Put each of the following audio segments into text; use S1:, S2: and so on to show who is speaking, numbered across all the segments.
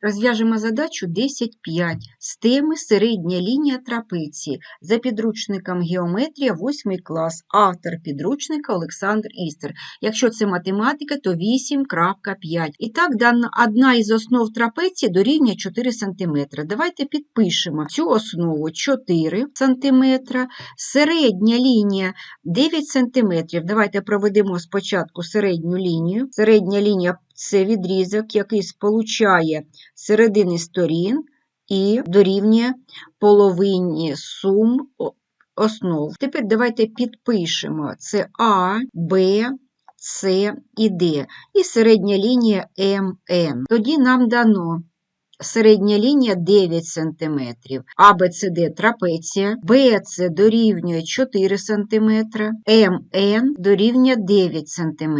S1: Розв'яжемо задачу 10.5 з теми середня лінія трапеції за підручником геометрія 8 клас, автор підручника Олександр Істер. Якщо це математика, то 8.5. І так, одна із основ трапеції дорівнює 4 см. Давайте підпишемо цю основу 4 см, середня лінія 9 см. Давайте проведемо спочатку середню лінію. Середня лінія це відрізок, який сполучає середини сторін і дорівнює половині сум основ. Тепер давайте підпишемо це А, Б, С і Д. І середня лінія МН. Тоді нам дано середня лінія 9 см, АБЦД трапеція, БЦ дорівнює 4 см, МН дорівнює 9 см.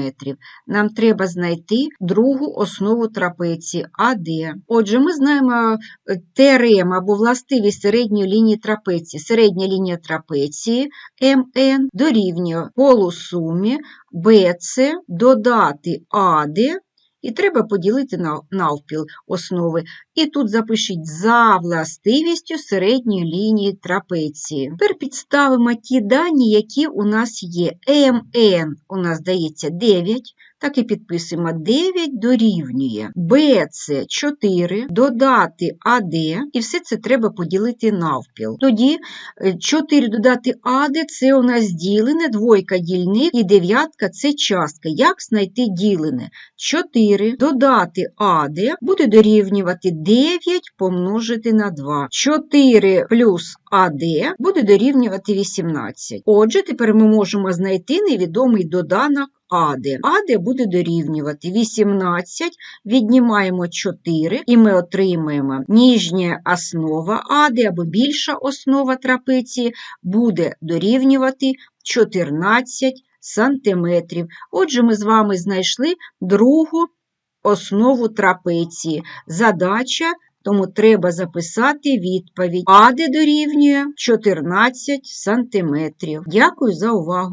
S1: Нам треба знайти другу основу трапеції АД. Отже, ми знаємо е, теорему або властивість середньої лінії трапеції. Середня лінія трапеції МН дорівнює полусумі BC додати АД і треба поділити навпіл основи. І тут запишіть за властивістю середньої лінії трапеції. Тепер підставимо ті дані, які у нас є. МН у нас дається 9, так і підписуємо 9 дорівнює. BC 4, додати АД, і все це треба поділити навпіл. Тоді е, 4 додати АД це у нас ділене, двойка дільник і дев'ятка це частка. Як знайти ділене? 4 додати АД буде дорівнювати 9 помножити на 2. 4 плюс АД буде дорівнювати 18. Отже, тепер ми можемо знайти невідомий доданок АД. АД буде дорівнювати 18, віднімаємо 4 і ми отримаємо ніжня основа АД або більша основа трапеції буде дорівнювати 14 сантиметрів. Отже, ми з вами знайшли другу основу трапеції. Задача, тому треба записати відповідь. АД дорівнює 14 сантиметрів. Дякую за увагу.